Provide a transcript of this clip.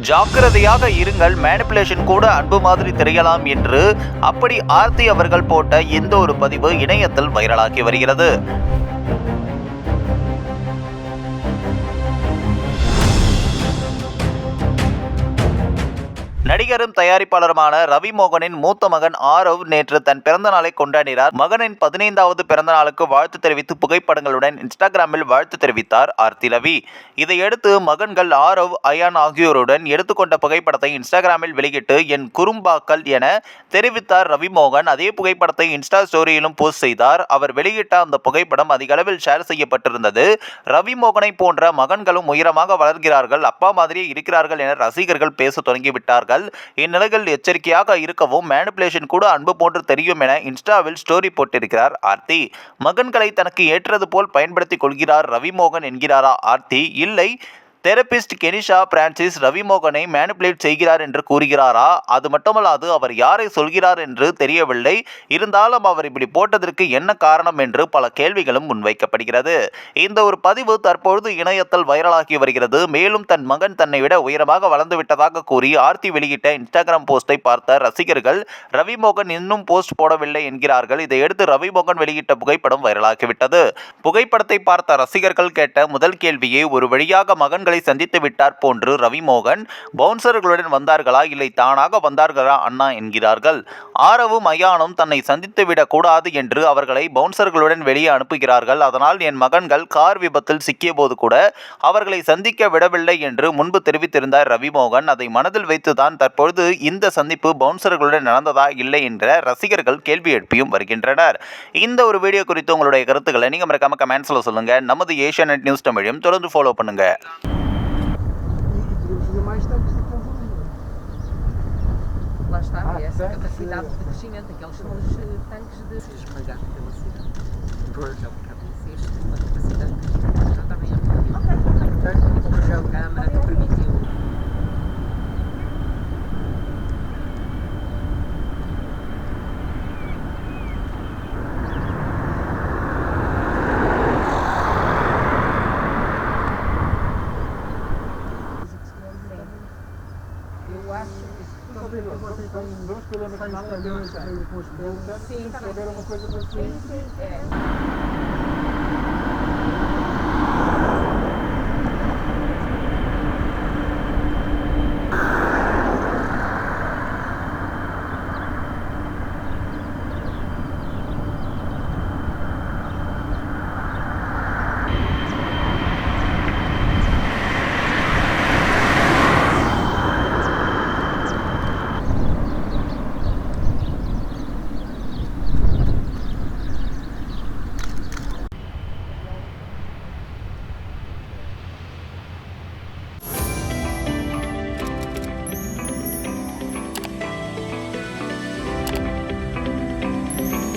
ஜாக்கிரதையாக இருங்கள். மேனிப்புலேஷன் கூட அன்பு மாதிரி தெரியலாம் என்று அப்படி ஆர்த்தி அவர்கள் போட்ட இந்த ஒரு பதிவு இணையத்தில் வைரலாகி வருகிறது. நடிகரும் தயாரிப்பாளருமான ரவி மோகனின் மூத்த மகன் ஆரவ் நேற்று தன் பிறந்த நாளை கொண்டாடினார். மகனின் பதினைந்தாவது பிறந்த நாளுக்கு வாழ்த்து தெரிவித்து புகைப்படங்களுடன் இன்ஸ்டாகிராமில் வாழ்த்து தெரிவித்தார் ஆர்த்தி ரவி. இதையடுத்து மகன்கள் ஆரவ் அயான் ஆகியோருடன் எடுத்துக்கொண்ட புகைப்படத்தை இன்ஸ்டாகிராமில் வெளியிட்டு என் குறும்பாக்கள் என தெரிவித்தார் ரவி மோகன். அதே புகைப்படத்தை இன்ஸ்டா ஸ்டோரியிலும் போஸ்ட் செய்தார். அவர் வெளியிட்ட அந்த புகைப்படம் அதிக அளவில் ஷேர் செய்யப்பட்டிருந்தது. ரவி மோகனை போன்ற மகன்களும் உயரமாக வளர்கிறார்கள் அப்பா மாதிரியே இருக்கிறார்கள் என ரசிகர்கள் பேச தொடங்கிவிட்டார்கள். இந்நிலையில் எச்சரிக்கையாக இருக்கவும் மேனிப்புலேஷன் கூட அன்பு போன்று தெரியும் என இன்ஸ்டாவில் ஸ்டோரி போட்டிருக்கிறார் ஆர்த்தி. மகன்களை தனக்கு ஏற்றது போல் பயன்படுத்திக் கொள்கிறார் ரவிமோகன் என்கிறாரா ஆர்த்தி? இல்லை. தெரபிஸ்ட் கெனிஷா பிரான்சிஸ் ரவிமோகனை மேனிப்புலேட் செய்கிறார் என்று கூறுகிறாரா? அது மட்டுமல்லாது அவர் யாரை சொல்கிறார் என்று தெரியவில்லை. இருந்தாலும் அவர் இப்படி போட்டதற்கு என்ன காரணம் என்று பல கேள்விகளும் முன்வைக்கப்படுகிறது. இந்த ஒரு பதிவு தற்பொழுது இணையத்தில் வைரலாகி வருகிறது. மேலும் தன் மகன் தன்னை விட உயரமாக வளர்ந்து விட்டதாக கூறி ஆர்த்தி வெளியிட்ட இன்ஸ்டாகிராம் போஸ்டை பார்த்த ரசிகர்கள் ரவிமோகன் இன்னும் போஸ்ட் போடவில்லை என்கிறார்கள். இதையடுத்து ரவிமோகன் வெளியிட்ட புகைப்படம் வைரலாகிவிட்டது. புகைப்படத்தை பார்த்த ரசிகர்கள் கேட்ட முதல் கேள்வியை ஒரு வழியாக மகன்கள் சந்தித்து விட்டார் போன்று ரவிமோகன் பவுன்சர்களுடன் வந்தார்களா? இல்லை தானாக வந்தார்களா? அண்ணா என்கிறார்கள். ஆரவும் மயானும் தன்னை சந்தித்து விடக்கூடாது என்று அவர்களை பவுன்சர்களுடன் வெளியே அனுப்புகிறார்கள். அதனால் என் மகன்கள் கார் விபத்தில் சிக்கிய போது கூட அவர்களை சந்திக்க விடவில்லை என்று முன்பு தெரிவித்திருந்தார் ரவிமோகன். அதை மனதில் வைத்துதான் தற்பொழுது இந்த சந்திப்பு பவுன்சர்களுடன் நடந்ததா இல்லை என்ற ரசிகர்கள் கேள்வி எழுப்பியும் வருகின்றனர். இந்த ஒரு வீடியோ குறித்து உங்களுடைய கருத்துக்களை நீங்கள் மறக்காம கமெண்ட்ஸில் சொல்லுங்கள் நமது ஏஷியா நியூஸ் தமிழையும் தொடர்ந்து ஃபாலோ பண்ணுங்கள் estamos é a convoluir. Lá está, ah, é essa capacidade de crescimento, aqueles são os eh, tanques de se pela cidade. É uma capacidade de crescimento. Ok, Vamos pelo menos fazer uma coisa para vocês.